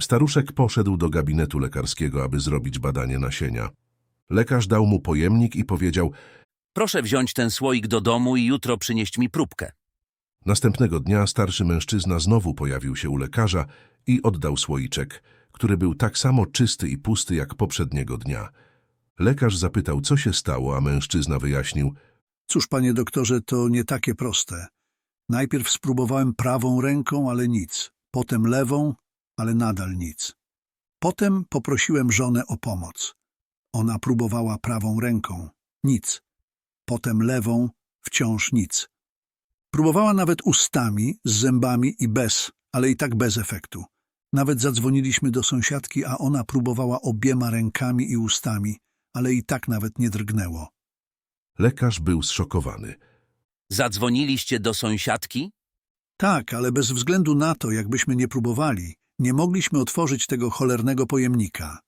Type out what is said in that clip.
Staruszek poszedł do gabinetu lekarskiego, aby zrobić badanie nasienia. Lekarz dał mu pojemnik i powiedział, Proszę wziąć ten słoik do domu i jutro przynieść mi próbkę. Następnego dnia starszy mężczyzna znowu pojawił się u lekarza i oddał słoiczek, który był tak samo czysty i pusty jak poprzedniego dnia. Lekarz zapytał, co się stało, a mężczyzna wyjaśnił, Cóż, panie doktorze, to nie takie proste. Najpierw spróbowałem prawą ręką, ale nic. Potem lewą, ale nadal nic. Potem poprosiłem żonę o pomoc. Ona próbowała prawą ręką. Nic. Potem lewą, wciąż nic. Próbowała nawet ustami, z zębami i bez, ale i tak bez efektu. Nawet zadzwoniliśmy do sąsiadki, a ona próbowała obiema rękami i ustami, ale i tak nawet nie drgnęło. lekarz był zszokowany. Zadzwoniliście do sąsiadki? Tak, ale bez względu na to, jakbyśmy nie próbowali, nie mogliśmy otworzyć tego cholernego pojemnika.